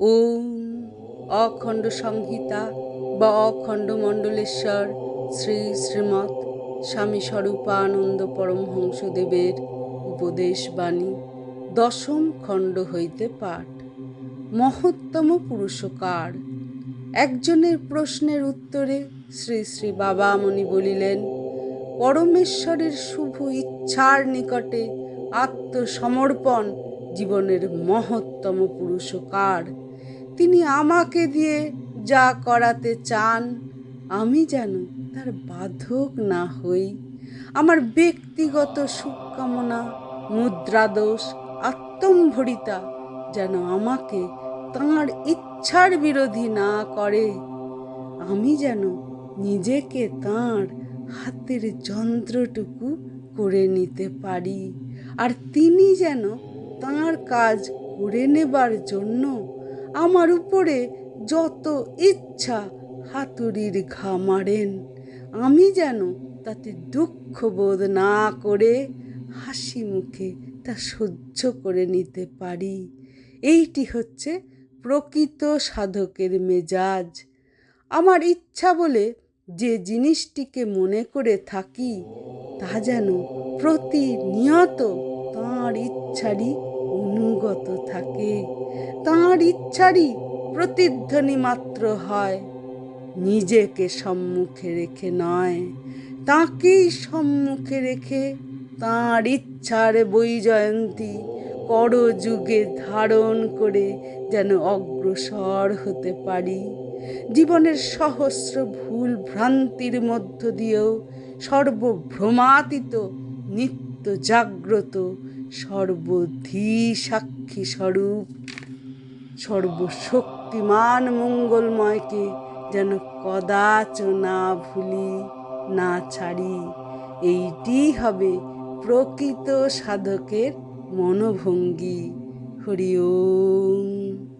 ওম অখণ্ড সংহিতা বা অখণ্ড মণ্ডলেশ্বর শ্রী শ্রীমৎ স্বামী স্বরূপানন্দ পরমহংসদেবের উপদেশ বাণী দশম খণ্ড হইতে পাঠ। মহত্তম পুরুষকার একজনের প্রশ্নের উত্তরে শ্রী শ্রী বাবামণি বলিলেন, পরমেশ্বরের শুভ ইচ্ছার নিকটে আত্মসমর্পণ জীবনের মহত্তম পুরুষকার। তিনি আমাকে দিয়ে যা করাতে চান, আমি যেন তার বাধক না হই। আমার ব্যক্তিগত সুকামনা, মুদ্রাদোষ, আত্মম্ভরিতা যেন আমাকে তাঁর ইচ্ছার বিরোধী না করে। আমি যেন নিজেকে তাঁর হাতের যন্ত্রটুকু করে নিতে পারি। আর তিনি যেন তাঁর কাজ করে নেবার জন্য আমার উপরে যত ইচ্ছা হাতুড়ির ঘা মারেন। আমি যেন তাতে দুঃখ বোধ না করে হাসি মুখে তা সহ্য করে নিতে পারি। এইটি হচ্ছে প্রকৃত সাধকের মেজাজ। আমার ইচ্ছা বলে যে জিনিসটিকে মনে করে থাকি, তা যেন প্রতিনিয়ত তাঁর ইচ্ছারই অনুগত থাকে। তাঁর ইচ্ছারই প্রতিধ্বনি মাত্র হয়। নিজেকে সম্মুখে রেখে নয়। তাঁকেই সম্মুখে রেখে তাঁর ইচ্ছার বৈজয়ন্তী করযুগে ধারণ করে যেন অগ্রসর হতে পারি। জীবনের সহস্র ভুল ভ্রান্তির মধ্য দিয়েও সর্বভ্রমাতীত, নিত্য জাগ্রত সর্বধি সাক্ষী স্বরূপ। সর্বশক্তিমান মঙ্গলময়কে যেন কদাচ না ভুলি, না ছাড়ি। এইটি হবে প্রকৃত সাধকের মনোভঙ্গি। হরি ওম।